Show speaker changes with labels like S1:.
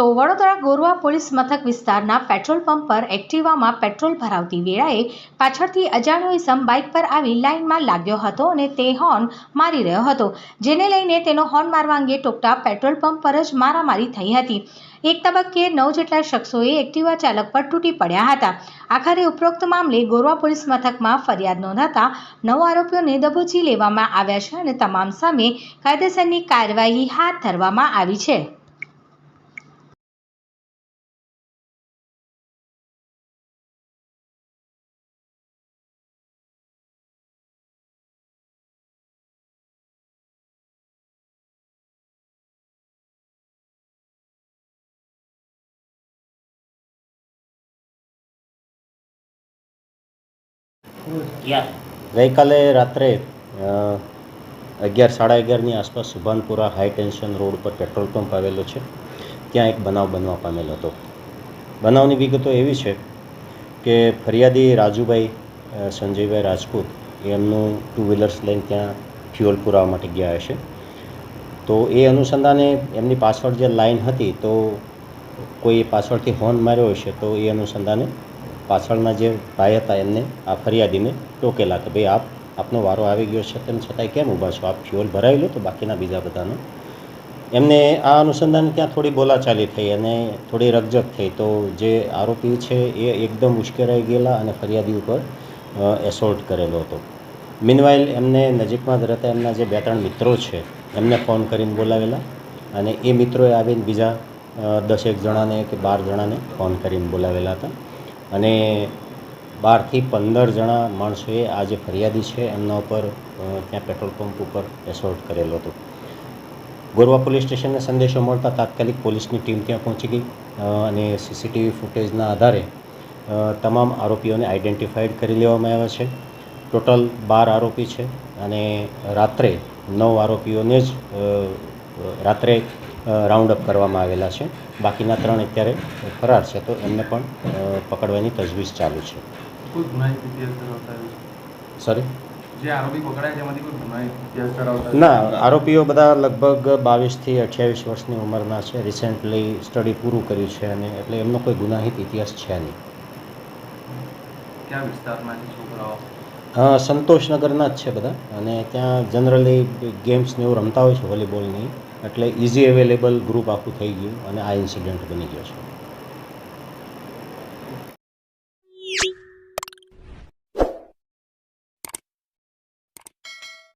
S1: તો વડોદરા ગોરવા પોલીસ મથક વિસ્તારના પેટ્રોલ પંપ પર એક્ટિવામાં પેટ્રોલ ભરાવતી વેળાએ પાછળથી અજાણ્યો ઇસમ બાઇક પર આવી લાઇનમાં લાગ્યો હતો અને તે હોર્ન મારી રહ્યો હતો. જેને લઈને તેનો હોર્ન મારવા અંગે ટોકતા પેટ્રોલ પંપ પર જ મારામારી થઈ હતી. એક તબક્કે નવ જેટલા શખ્સોએ એક્ટિવા ચાલક પર તૂટી પડ્યા હતા. આખરે ઉપરોક્ત મામલે ગોરવા પોલીસ મથકમાં ફરિયાદ નોંધાતા નવ આરોપીઓને દબોચી લેવામાં આવ્યા છે અને તમામ સામે કાયદેસરની કાર્યવાહી હાથ ધરવામાં આવી છે.
S2: ગઈકાલે રાત્રે અગિયાર, સાડા અગિયારની આસપાસ સુભાનપુરા હાઈ ટેન્શન રોડ પર પેટ્રોલ પંપ આવેલો છે. ત્યાં એક બનાવ બનવા પામેલો હતો. બનાવની વિગતો એવી છે કે ફરિયાદી રાજુભાઈ સંજયભાઈ રાજપૂત, એમનું ટુ વ્હીલર્સ લઈને ત્યાં ફ્યુઅલ પુરાવા માટે ગયા હશે. તો એ અનુસંધાને એમની પાછળ જે લાઈન હતી, તો કોઈ પાછળથી હોર્ન માર્યો હશે, તો એ અનુસંધાને પાછળના જે ભાઈ હતા એમને આ ફરિયાદીને ટોકેલા કે ભાઈ આપ, આપનો વારો આવી ગયો છે, તેમ છતાંય કેમ ઊભા છો? આપ ફ્યુઅલ ભરાવી લો તો બાકીના બીજા બધાને. એમને આ અનુસંધાન ત્યાં થોડી બોલાચાલી થઈ અને થોડી રકજક થઈ. તો જે આરોપી છે એ એકદમ ઉશ્કેરાઈ ગયેલા અને ફરિયાદી ઉપર એસોલ્ટ કરેલો હતો. મિનવાઇલ એમને નજીકમાં જ રહેતા એમના જે બે ત્રણ મિત્રો છે, એમને ફોન કરીને બોલાવેલા અને એ મિત્રોએ આવીને બીજા દસેક જણાને કે બાર જણાને ફોન કરીને બોલાવેલા હતા. અને બારથી પંદર જણા માણસોએ આ જે ફરિયાદી છે. એમના ઉપર ત્યાં પેટ્રોલ પંપ ઉપર એસોલ્ટ કરેલો હતો. ગોરવા પોલીસ સ્ટેશનને સંદેશો મળતા તાત્કાલિક પોલીસની ટીમ ત્યાં પહોંચી ગઈ અને સીસીટીવી ફૂટેજના આધારે તમામ આરોપીઓને આઈડેન્ટિફાઈડ કરી લેવામાં આવ્યા છે. ટોટલ બાર આરોપી છે અને રાત્રે નવ આરોપીઓને જ રાત્રે રાઉન્ડ અપ કરવામાં આવેલા છે. બાકીના ત્રણ અત્યારે ફરાર છે તો એમને પણ પકડવાની તજવીજ ચાલુ છે? સોરી ના આરોપીઓ બધા લગભગ બાવીસથી અઠ્યાવીસ વર્ષની ઉંમરના છે. રિસેન્ટલી સ્ટડી પૂરું કર્યું છે અને એટલે એમનો કોઈ ગુનાહિત ઇતિહાસ છે નહીં. સંતોષનગરના જ છે બધા. અને ત્યાં જનરલી ગેમ્સ ને એવું રમતા હોય છે વોલીબોલની એટલે ઇઝી અવેલેબલ ગ્રુપ આખું થઈ ગયું અને આ ઇન્સિડન્ટ બની ગયો છે.